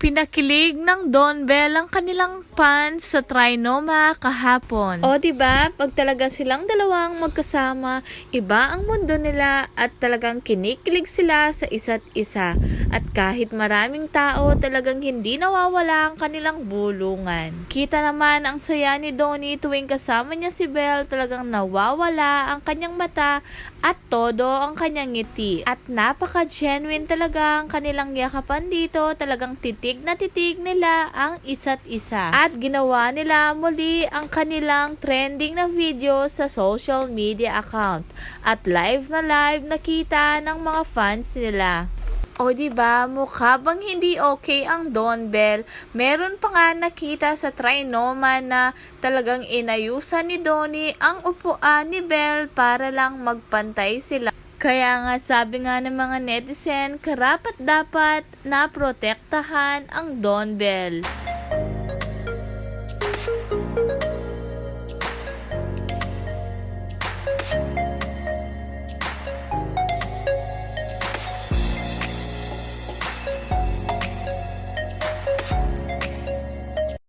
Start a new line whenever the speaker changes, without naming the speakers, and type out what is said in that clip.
Pinakilig ng Don Bell ang kanilang fans sa Trinoma kahapon. O ba pag talaga silang dalawang magkasama, iba ang mundo nila at talagang kinikilig sila sa isa't isa. At kahit maraming tao, talagang hindi nawawala ang kanilang bulungan. Kita naman ang saya ni Donnie tuwing kasama niya si Belle, talagang nawawala ang kanyang mata at todo ang kanyang ngiti. At napaka-genuine talaga ang kanilang yakapan dito, talagang titig na titig nila ang isa't isa. At ginawa nila muli ang kanilang trending na video sa social media account. At live na live nakita ng mga fans nila. O di ba mukha bang hindi okay ang Don Bell? Meron pa nga nakita sa Trinoma na talagang inayusan ni Donnie ang upuan ni Bell para lang magpantay sila. Kaya nga sabi nga ng mga netizen, karapat dapat na protektahan ang Don Bell.